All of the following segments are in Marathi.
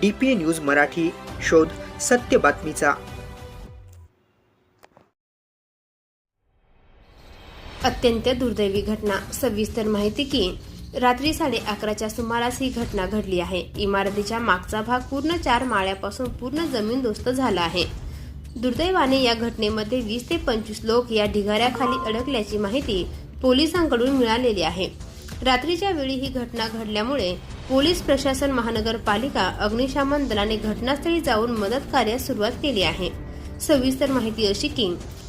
डी पी न्यूज मराठी शोध सत्य बातमीचा. अत्यंत दुर्दैवी घटना सविस्तर माहिती की रात्री साडे अकराच्या सुमारास ही घटना घडली आहे. इमारतीच्या मागचा भाग पूर्ण चार माळ्यापासून पूर्ण जमीनदोस्त झाला आहे. दुर्दैवाने या घटनेमध्ये वीस ते पंचवीस लोक या ढिगाऱ्याखाली अडकल्याची माहिती पोलिसांकडून मिळालेली आहे. रात्रीच्या वेळी ही घटना घडल्यामुळे पोलीस प्रशासन महानगरपालिका अग्निशमन दलाने घटनास्थळी जाऊन मदत कार्यास सुरुवात केली आहे. सविस्तर माहिती अशी की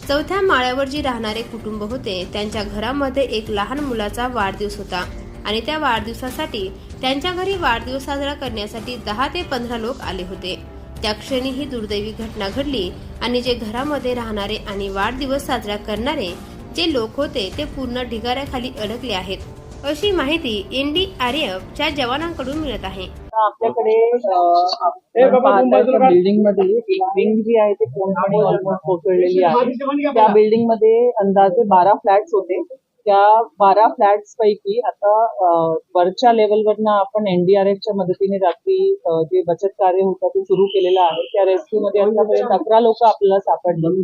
चौथ्या माळ्यावर जी राहणारे कुटुंब होते त्यांच्या घरामध्ये एक लहान मुलाचा वाढदिवस होता. आणि त्या वाढदिवसासाठी त्यांच्या घरी वाढदिवस साजरा करण्यासाठी दहा ते पंधरा लोक आले होते. त्या क्षणी ही दुर्दैवी घटना घडली आणि जे घरामध्ये राहणारे आणि वाढदिवस साजरा करणारे जे लोक होते ते पूर्ण ढिगाऱ्याखाली अडकले आहेत. अशी माहिती एनडीआरएफ च्या जवानांकडून मिळत आहे. आपल्याकडे बिल्डिंगमध्ये एक विंग जी आहे ती पूर्णपणे ऑलमोस्ट कोसळलेली आहे. त्या बिल्डिंगमध्ये अंदाजे बारा फ्लॅट्स होते. त्या बारा फ्लॅट्स पैकी आता वरच्या लेवलवरनं आपण एनडीआरएफच्या मदतीने रात्री जे बचत कार्य होतं ते सुरू केलेलं आहे. त्या रेस्क्यू मध्ये आतापर्यंत अकरा लोक आपल्याला सापडली.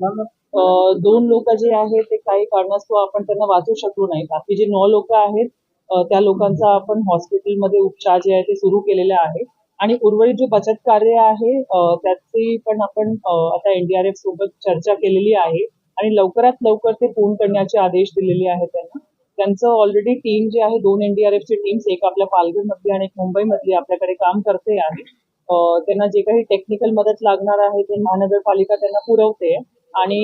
दोन लोक जे आहेत ते काही कारणास्तव आपण त्यांना वाचू शकलो नाही. बाकी जे नऊ लोक आहेत त्या लोकांचा आपण हॉस्पिटलमध्ये उपचार जे आहे ते सुरू केलेले आहे. आणि उर्वरित जे बचत कार्य आहे त्याची पण आपण आता एनडीआरएफ सोबत चर्चा केलेली आहे. आणि लवकरात लवकर ते पूर्ण करण्याचे आदेश दिलेले आहेत त्यांना. त्यांचं ऑलरेडी टीम जे आहे दोन एनडीआरएफची टीम्स एक आपल्या पालघर मधली आणि एक मुंबई मधली आपल्याकडे काम करते आहे त्यांना जे काही टेक्निकल मदत लागणार आहे ते महानगरपालिका त्यांना पुरवते. आणि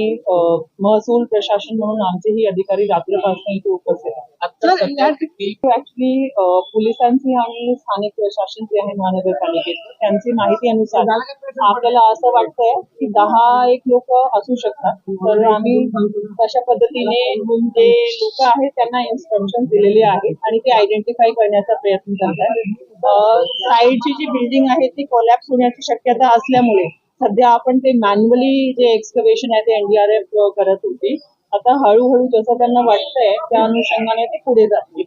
महसूल प्रशासन म्हणून आमचेही अधिकारी रात्रपासून इथे उपस्थित आहेत. ऍक्च्युली पोलिसांची आणि स्थानिक प्रशासन जे आहे महानगरपालिकेचं त्यांची माहिती अनुसार आपल्याला असं वाटतंय की दहा एक लोक असू शकतात. तर आम्ही तशा पद्धतीने जे लोक आहेत त्यांना इन्स्ट्रक्शन दिलेले आहेत आणि ते आयडेंटिफाय करण्याचा प्रयत्न करतात साईडची जी बिल्डिंग आहे ती कोलॅप्स होण्याची शक्यता असल्यामुळे सध्या आपण ते मॅन्युअली जे एक्सकवेशन आहे ते एनडीआरएफ करत होती. आता हळूहळू जसं त्यांना वाटतंय त्या अनुषंगाने ते पुढे जातील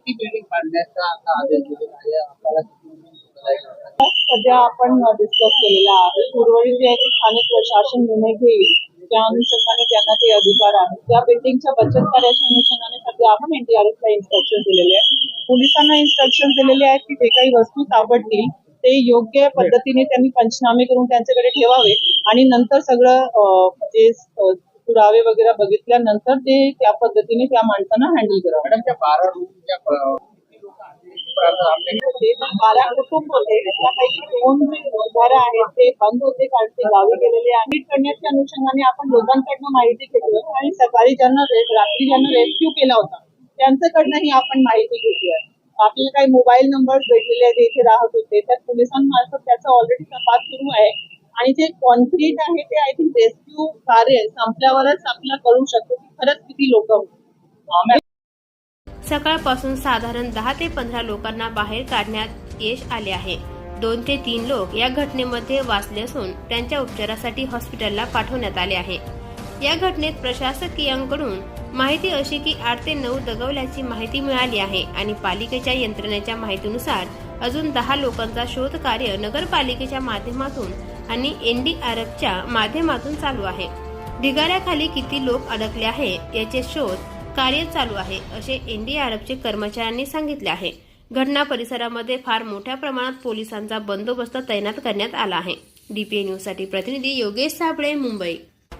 सध्या आपण डिस्कस केलेला आहे. उर्वरित जे आहे ते स्थानिक प्रशासन निर्णय घेईल. त्या अनुषंगाने त्यांना ते अधिकार आहे त्या बिल्डिंगच्या बचत कार्याच्या अनुषंगाने सध्या आपण एनडीआरएफ ला इन्स्ट्रक्शन दिलेले आहे. पोलिसांना इन्स्ट्रक्शन दिलेले आहेत की जे काही वस्तू सापडतील ते योग्य पद्धतीने त्यांनी पंचनामे करून त्यांच्याकडे ठेवावे आणि नंतर सगळं अं, जे अं, पुरावे वगैरे बघितल्यानंतर ते त्या पद्धतीने त्या माणसांना हँडल करावं. मॅडम त्या बारा बारा कुटुंब होते. त्यापैकी दोन जे घरं आहेत. ते बंद होते कारण ते गावी गेलेले ऍडमिट करण्याच्या अनुषंगाने आपण लोकांकडनं माहिती घेतली आणि सकाळी ज्यांना रात्री ज्यांना रेस्क्यू केला होता त्यांच्याकडनंही आपण माहिती घेतली आहे. आपल्याला काही मोबाईल नंबर भेटलेले आहेत जे इथे राहत होते तर पोलिसांमार्फत त्याचा ऑलरेडी तपास सुरू आहे. आणि जे कॉन्क्रीट आहे ते आय थिंक रेस्क्यू कार्य संपल्यावरच आपल्याला कळू शकतो की खरंच किती लोक होते सकाळपासून साधारण दहा ते पंधरा लोकांना बाहेर काढण्यात यश आले आहे. दोन ते तीन लोक या घटनेमध्ये वाचले असून त्यांच्या उपचारासाठी हॉस्पिटलला पाठवण्यात आले आहे. या घटनेत प्रशासकीयांकडून माहिती अशी की आठ ते नऊ दगवल्याची माहिती मिळाली आहे आणि पालिकेच्या यंत्रणेच्या माहितीनुसार अजून दहा लोकांचा शोध कार्य नगरपालिकेच्या माध्यमातून आणि एनडीआरएफच्या माध्यमातून चालू आहे. ढिगाऱ्याखाली किती लोक अडकले आहे याचे शोध कार्य चालू आहे असे एनडीआरएफचे कर्मचाऱ्यांनी सांगितले आहे. घटना परिसरामध्ये फार मोठ्या प्रमाणात पोलिसांचा बंदोबस्त तैनात करण्यात आला आहे. डीपीए न्यूजसाठी प्रतिनिधी योगेश साबळे मुंबई.